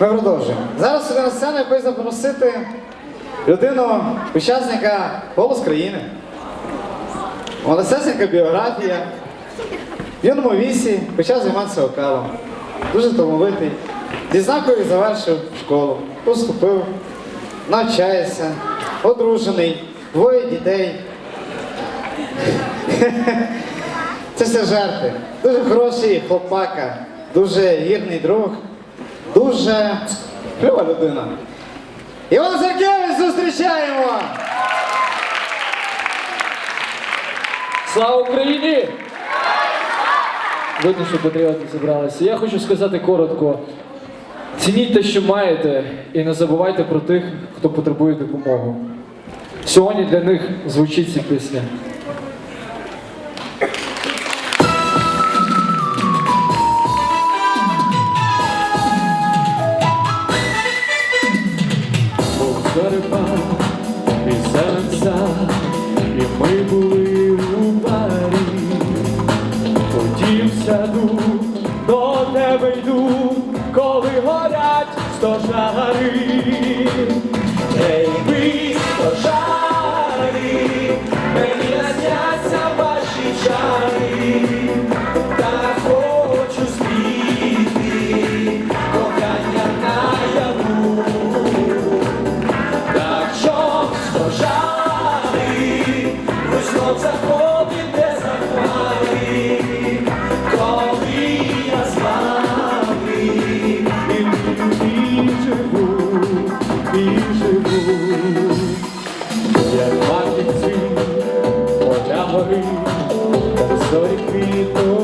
Ми продовжуємо. Зараз сюди на сцену я запросити людину, учасника Голос країни. Малесесенька біографія. В юному вісі почав займатися вокалом. Дуже талановитий. Зі знакою завершив школу, поступив, навчається, одружений, двоє дітей. Це все жарти. Дуже хороший хлопака, дуже вірний друг, дуже кльова людина. Іван Заркевич зустрічаємо! Слава Україні! Видно, що патріоти зібралися. Я хочу сказати коротко: цініть те, що маєте, і не забувайте про тих, хто потребує допомоги. Сьогодні для них звучить ця пісня. Серця, і ми були у парі. Хотів сяду, до тебе йду, коли горять стожари. Ей, ви стожари, мені насняться ваші чари, та як маківці, поля гори, та зорі квітнуть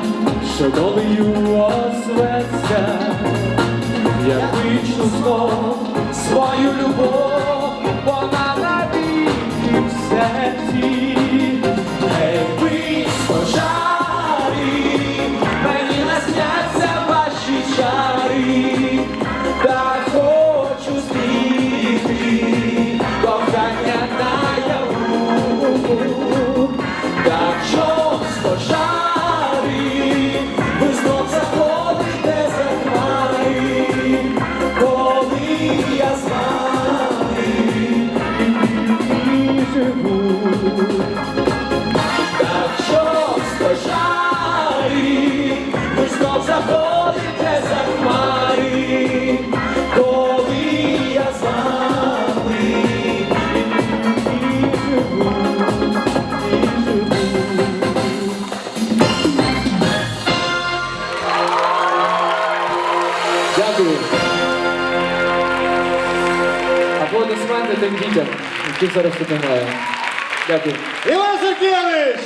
що долею осветься, я вичну знов свою любов, Аплодисменти тим дітям, які зараз тут немає. Дякую. Іван Заркевич!